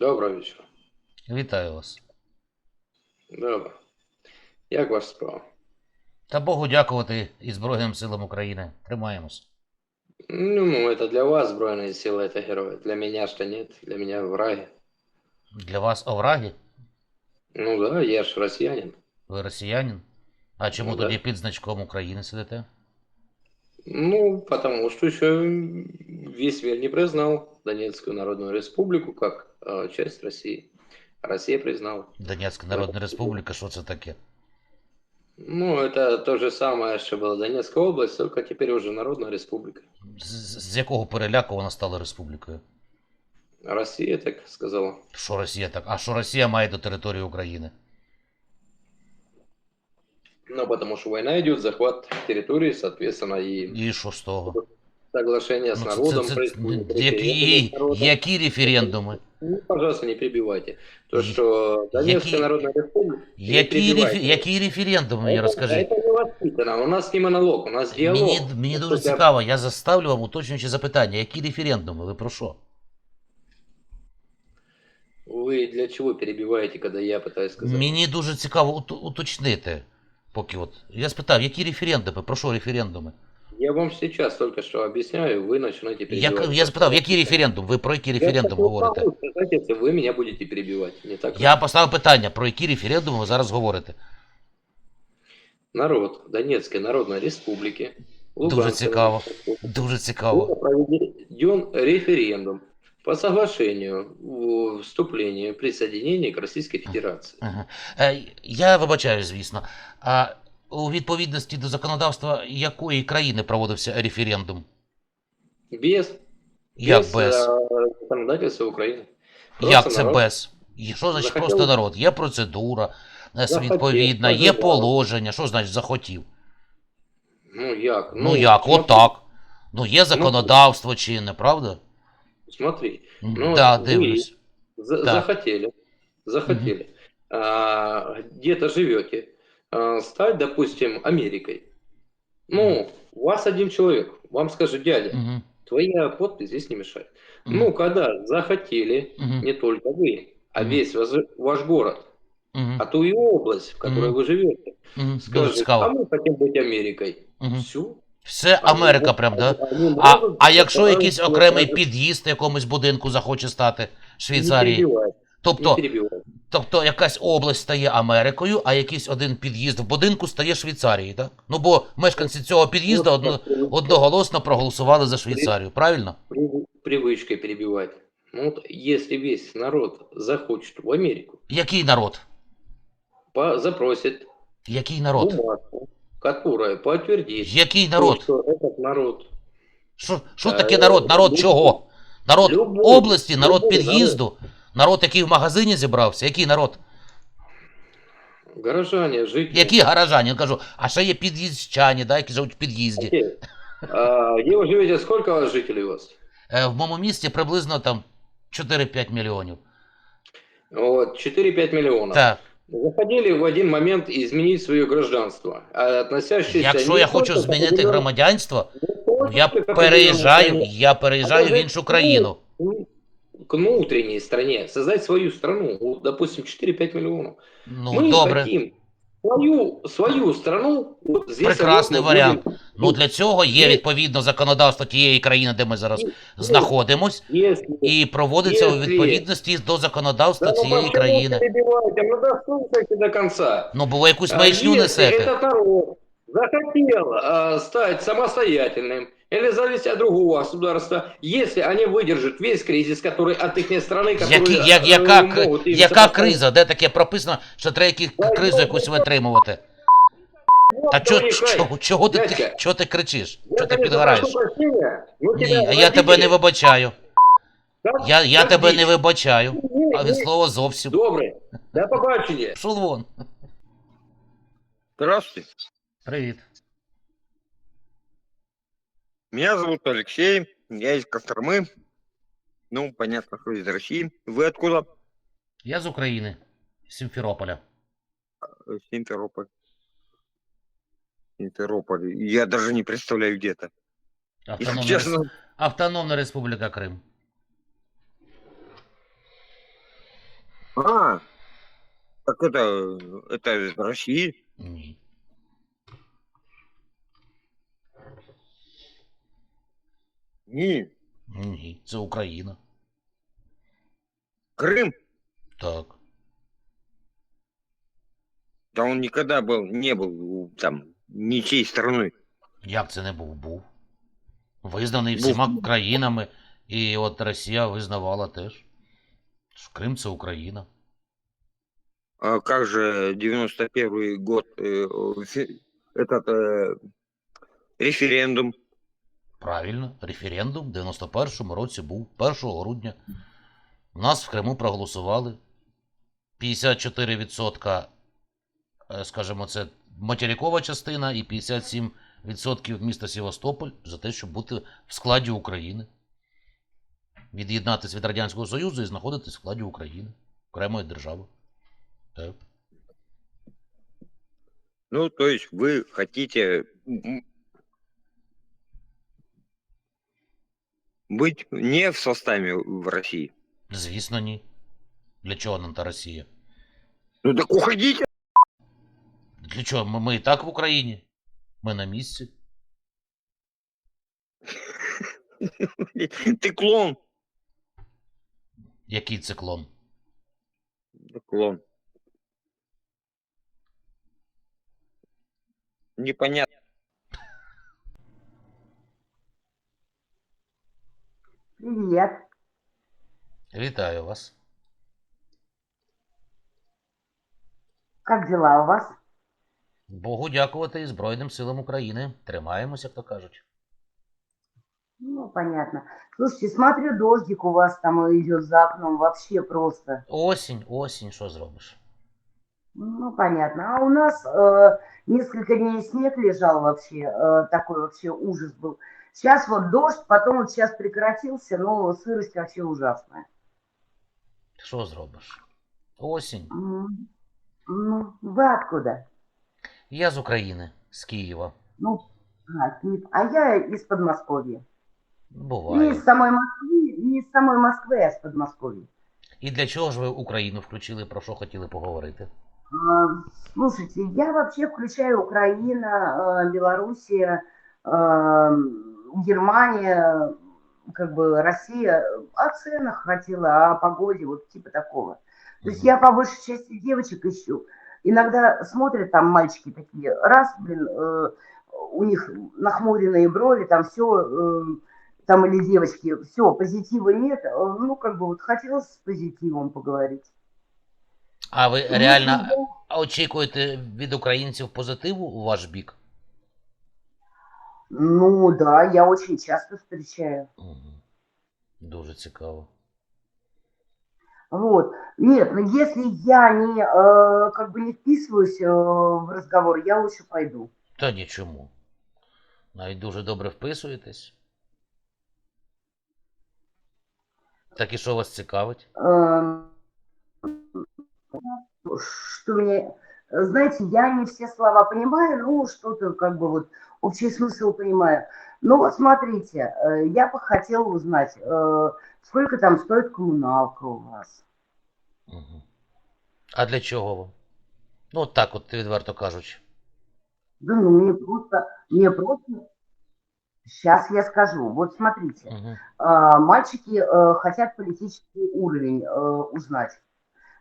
Доброго вечора. Вітаю вас. Добре. Як ваша справа? Та Богу дякувати і Збройним силам України. Тримаємось. Ну, ну, это для вас Збройные силы, это герои. Для меня что нет, для меня враги. Для вас овраги? Ну да, я ж россиянин. Ви росіянин? А чому Ну, да. тоді під значком України сидите? Ну, потому что еще весь мир не признал Донецкую Народную Республику как э, часть России. Россия признала. Донецька Народна Республіка, що це таке? Ну, это то же самое, что была Донецкая область, только теперь уже Народная Республика. З, з з якого переляку вона стала республікою? Россия так сказала. Що Росія так? А що Росія має до території України? Ну, потому что война идет, захват территории, соответственно, и І що з того? соглашение с Ну, це- народом це- це- происходит. які, референдум с народом. які референдуми? Ну, пожалуйста, не перебивайте. То, Е- что Донецкая які- Народная Республика... Не Які, перебивайте. рефі... які референдуми мені Это- розкажіть? Это не воспитано, у нас не монолог, у нас диалог. Мені, мені дуже Тобто, цікаво, я заставлю вам уточнюючі запитання. Які референдуми? Ви про що? Вы для чего перебиваете, когда я пытаюсь сказать? Мені дуже цікаво ут- уточнити. Поки от. Я спитав, які референдуми? Про що референдуми? Я вам сейчас только что объясняю, вы начинаете Я, перебивать. я спитав, який референдум? Ви про який референдум я говорите? могу сказать, если вы меня будете перебивать. Не так? Я поставив питання, про які референдуми ви зараз говорите. Народ Донецкой Народной Республики. Дуже Луганской цікаво. Народной Республики, Дуже цікаво. Был проведен референдум по соглашению о вступлении присоединения к Российской Федерации. Ага. Е, Я вибачаю, звісно. А у відповідності до законодавства якої країни проводився референдум? Без, Як без? э, законодательства Украины. Як це народ без? І Що значить захотів- просто народ? Є процедура е, Захотів, відповідна, є положення. Що значить захотів? Ну як? Ну, ну як, смотри, от так. Ну є законодавство чинне, правда? Смотри, Ну, да, дивлюсь. за- Да. захотели, захотели, а, где-то живете, а, стать, допустим, Америкой. Ну, у вас один человек, вам скажет, дядя, Мгм, твоя подпись здесь не мешает. мгм, Ну, когда захотели, мгм, не только вы, а Мгм. весь ваш, ваш город, мгм, а то и область, в которой Мгм. вы живете, мгм. Дуже скажет, а цікаво. мы хотим быть Америкой. Мгм. Все. Все Америка, прям, да? А, а якщо якийсь окремий під'їзд якомусь будинку захоче стати Швейцарії, Не тобто, перебивай. тобто якась область стає Америкою, а якийсь один під'їзд в будинку стає Швейцарією, так? Ну бо мешканці цього під'їзду одно, одноголосно проголосували за Швейцарію, правильно? Прив- привычкой перебивать. Ну, вот если весь народ захочет в Америку, Який народ? по- запросит Який народ? бумажку, которая подтвердит, Який народ? что этот народ Що, що Е, таке народ? Народ чого? Народ області, народ під'їзду, народ, який в магазині зібрався. Який народ? горожане, жители. Які гаражані? Я кажу, а ще є під'їздчані, да, які живуть в під'їзді. Окей. А, где вы живете? Сколько вас жителей у вас? Е, В моєму місті приблизно там 4-5 мільйонів. Вот, 4-5 миллионов. Так. Заходили в один момент изменить свое гражданство, а относящиеся... Якщо не я хочу только к змінити определенному- громадянство, не только я к определенному переїжджаю, я переїжджаю в іншу країну к внутренней стране, создать свою страну, вот, допустим, 4-5 миллионов. Ну, Мы добре. хотим свою, свою страну, вот здесь Прекрасний вот мы варіант. будем- Ну для цього є Є- відповідно законодавство тієї країни, де ми зараз Ну, знаходимось, Если... і проводиться у Якщо- відповідності до законодавства Да ну цієї почему країни. перебиваете? Ну дослушайте до конца. Ну, бо ви якусь А маячню если несете. этот народ захотел а, стать самостоятельным или зависеть от другого государства, если они выдержат весь кризис, который от их страны, который Які, як, э, яка, могут им яка самостоятельно- криза? Де таке прописано, що треба які- кризу якусь витримувати? Вот Та чо, проникай. чого, чого ти, Дядька, ти, чого ти кричиш? Я, Чого ти конечно, підгораєш? прошу прощения, но Ні, тебя а я тебе не родители- вибачаю. Да? Я, я тебе не Подожди. вибачаю. Ні, А ні. від слова зовсім. Добре. До побачення. Пішов вон. Здравствуйте. Привіт. Меня зовут Алексей. Я из Костромы. Ну, понятно, что из России. Вы откуда? Я з України, з Сімферополя. Э, Симферополь. Симферополь. Я даже не представляю, где это. Автономна, Честно. Рес- Автономна Республіка Крим. А, так это, это из России. Ні. Не, Ні. Це Україна. Крым. Так. Да он никогда был, не был там ничьей страной. Як це не був? Був. Визнаний Був. всіма країнами, і от Росія визнавала теж. що Крим це Україна. А как же 91 год, э, фе- этот э, референдум? Правильно, референдум в 91-му році був 1 грудня. Нас в Криму проголосували 54%, е, скажімо, це материкова частина, і 57% міста Севастополь за те, щоб бути в складі України. Від'єднатися від Радянського Союзу і знаходитись в складі України, окремої держави. Так. Ну, то есть вы хотите быть не в составе в России. Звісно, ні. Для чого нам та Росія? Ну так уходите. Для чого? Ми, ми і так в Україні. Ми на місці. Ты клон. Який циклон? Да клон. Непонятно. Привет. Вітаю вас. Как дела у вас? Богу дякувати і Збройним силам України. Тримаємось, як то кажуть. Ну, понятно. Слушайте, смотрю, дождик у вас там идет за окном. Вообще просто. Осінь, осінь, що зробиш? Ну, понятно. А у нас э, несколько дней снег лежал вообще. э, такой вообще ужас был. Сейчас вот дождь, потом вот сейчас прекратился, но сырость вообще ужасная. Що зробиш? Осінь. М, Ну, вы откуда? Я з України, з Києва. Ну, а, Киев. а я из Подмосковья. Не Буває. из самой Москвы, не из самой Москвы, а из Подмосковья. І для чого ж ви Україну включили, про що хотіли поговорити? А, Слушайте, я вообще включаю Украина, э, Белоруссия, э, Германия, как бы Россия. О ценах хотела, о погоде, вот типа такого. То есть Мгм. я по большей части девочек ищу. Иногда смотрят там мальчики такие, раз, блин, э, у них нахмуренные брови, там все, там или девочки, все, позитива нет. Э, Ну, как бы вот хотелось с позитивом поговорить. А ви Ну, реально я- очікуєте від українців позитиву у ваш бік? Ну да, я очень часто встречаю. Угу. Дуже цікаво. Вот. Нет, но если я не, э, как бы не вписываюсь э, в разговор, я лучше пойду. Та нічому. Навіть дуже добре вписуєтесь. Так і що вас цікавить? Эм, Что мне... Знаете, я не все слова понимаю, ну, что-то как бы вот общий смысл понимаю. Ну, вот смотрите, э, я бы хотела узнать, э, сколько там стоит коммуналка у вас? А для чого вам? Ну, от так, от відверто кажучи. Да ну, мне просто, мне просто... Сейчас я скажу. Вот смотрите. Угу. мальчики хотят политический уровень узнать.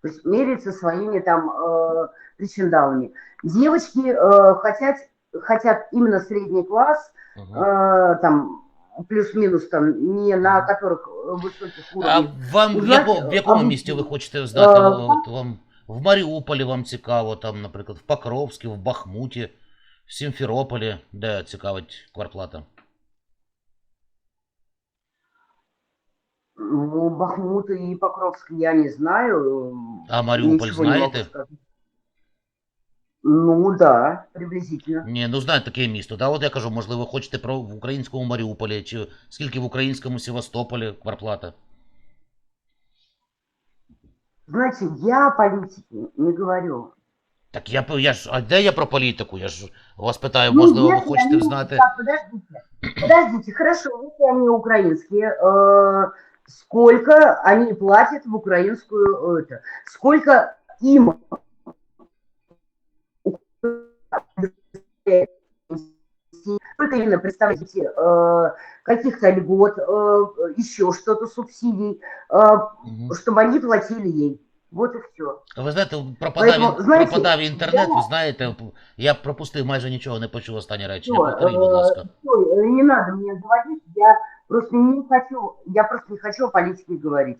То есть меряться своими там причиндалами. Девочки хотят, хотят именно средний класс, Угу. э, там плюс-минус там, не на Мгм. которых э, высоких А уровнях. вам в, Узнати, яко, в якому а, місті ви хочете знати? е, От вам в Маріуполі вам цікаво, там, наприклад, в Покровську, в Бахмуті, в Сімферополі, де цікавить квартплата? Ну, Бахмут и Покровск я не знаю. э, А Маріуполь ничего не могу знаєте? сказать. Ну да, приблизительно. Ні, ну знаєте таке місто. Да? От я кажу, можливо, хочете про в українському Маріуполі, чи скільки в українському Севастополі квартплата? Знаете, я о политике не говорю. Так я, п- я ж, а де я про політику? Я ж вас питаю, Ну, можливо, ви если хочете они- знати. Так, подождите. Подождите, хорошо, если они украинские, э, сколько они платят в украинскую, э, это, сколько им сколько именно представляете э, каких-то льгот, э, еще что-то, субсидий, э, Мгм. чтобы они платили ей. Вот и все. Ви знаєте, пропадав, Поэтому, ін- знаєте, пропадав інтернет, я- ви знаєте, я пропустив майже нічого, не почув останнє речення. Всё, Повторіть, будь э, ласка. всё, э, не надо мне говорить, я просто не хочу, я просто не хочу о политике говорить.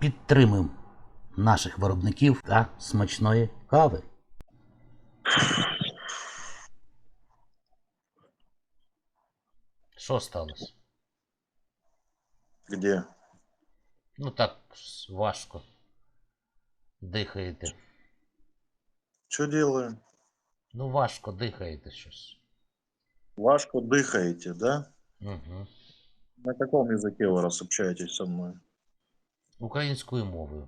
Підтримуємо наших виробників та смачної кави. Що сталося? Где? Ну так важко. Дихаєте. Что делаем? Ну важко дихаєте щось. Важко дыхаете, да? Угу. На каком языке вы раз общаетесь со мной? Українською мовою.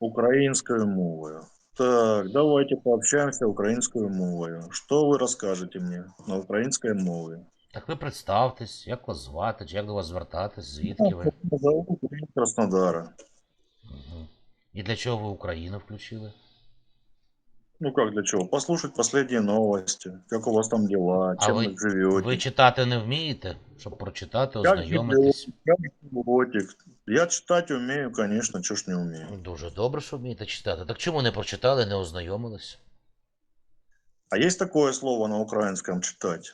Українською мовою. Так, давайте пообщаемся українською мовою. Что вы расскажете мне на украинской мове? Так ви представтесь, як вас звати, чи як до вас звертатись, звідки ви? Зовут Украина Краснодара. Угу. І для чого ви Україну включили? Ну как для чего? Послушать последние новости. Как у вас там дела? А Чем вы- вы живете? Ви читати не вмієте, щоб прочитати, Як ознайомитись. Как живете? Я читать умею, конечно, чё ж не умею. Дуже добре, що вмієте читати. Так чому не прочитали, не ознайомились? А есть такое слово на украинском читать?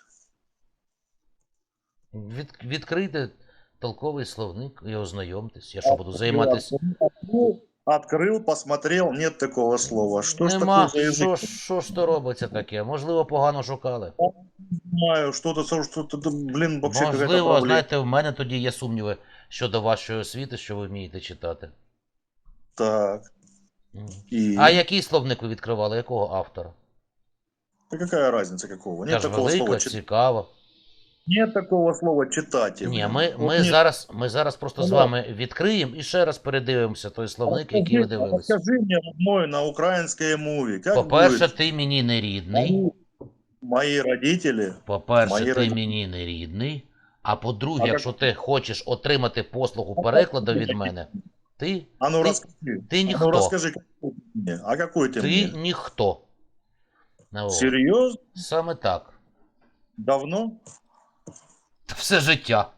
Від, відкрийте толковий словник і ознайомтесь. Я що буду займатися. Открыл, Открыл, посмотрел, нет такого слова. Что ж Нема, такое за що, язык? ж- що ж то робиться таке? Можливо, погано шукали. Знаю, что-то, что-то, блин, вообще какая-то Можливо, проблема. знаєте, в мене тоді є сумніви щодо вашої освіти, що ви вмієте читати. Так, Мгм. и... А який словник ви відкривали? Якого автора? Да какая разница какого? Нет Це ж такого слова велика, читать. цікаво. Нет такого слова читать. Ні, блин. ми, Вот ми, нет. зараз, ми зараз просто з Ну, вами відкриємо і ще раз передивимося той словник, який ви Расскажи- дивилися. Расскажи мне родной на украинской мове. Как По-перше, будет? ти мені не рідний. Мои, мои родители По-перше, Мої ти родини. мені не рідний. А по-друге, А якщо ти хочеш отримати послугу перекладу від мене, ти, А ну Ты- расскажи. ти А ну ніхто. расскажи, какой ты мне. А какой ты, Ти мне? ніхто. Ну, Серьезно? Саме так. Давно? Та Все життя.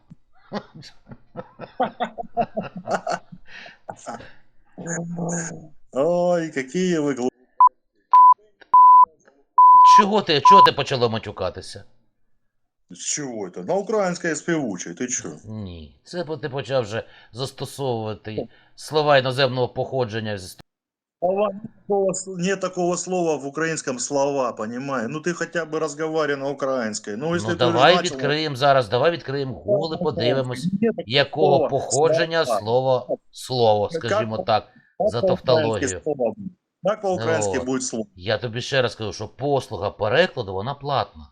Ой, какие вы глупые. Чого ти, чого ти почала матюкатися? С чего это? На украинской спевучей, ты чё? Ні. Це бо ти почав вже застосовувати слова іноземного походження. з- Слова- такого с- Нет такого слова в украинском слова, понимаю. Ну ты хотя бы разговаривай на украинской. Ну если Ну ты давай уже начал- відкриємо зараз, давай відкриємо Google і подивимось, Нет такого якого слова. походження Слова. слово, слово, скажімо так. Как за по-украински тавтологию. слово будет? Как по-украински Вот. будет слово? Я тобі ще раз кажу, що послуга перекладу вона платна.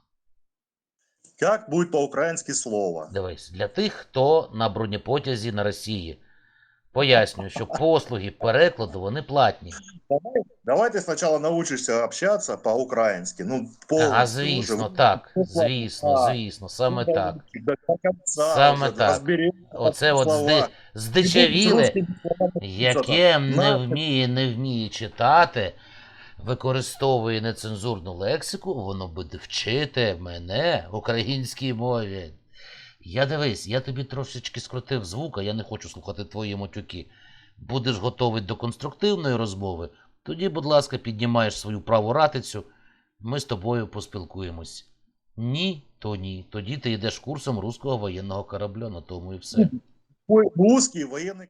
Как будет по-украински слово? Дивись, для тих, хто на бронепотязі на Росії. Пояснюю, що послуги перекладу вони платні. Давай, давай ты сначала научишься общаться по-украински. Ну, А звісно, уже. так. Ну, Звісно, звісно, саме так. Саме так. Оце от зди... здичавіле, яке не вміє, не вміє читати, використовує нецензурну лексику, воно буде вчити мене українській мові. Я дивись, я тобі трошечки скрутив звук, а я не хочу слухати твої матюки. Будеш готовий до конструктивної розмови, тоді, будь ласка, піднімаєш свою праву ратицю, ми з тобою поспілкуємось. Ні, то ні. Тоді ти йдеш курсом руського воєнного корабля, на тому і все. Ой, Русский военный.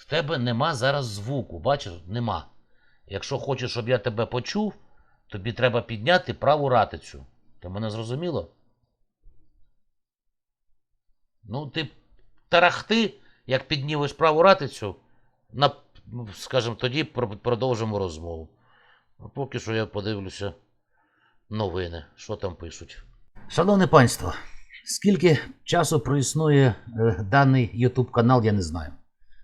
В тебе нема зараз звуку, бачиш, нема. Якщо хочеш, щоб я тебе почув, тобі треба підняти праву ратицю. Ти мене зрозуміло? Ну, ти тарахти, як піднімеш праву ратицю, на, скажімо, тоді продовжимо розмову. А поки що я подивлюся новини, що там пишуть. Шановне панство, скільки часу проіснує е, даний YouTube канал, я не знаю.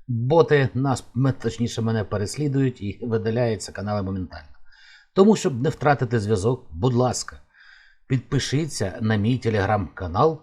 Боти нас, точніше, мене переслідують і видаляються канали моментально. Тому, щоб не втратити зв'язок, будь ласка, підпишіться на мій телеграм-канал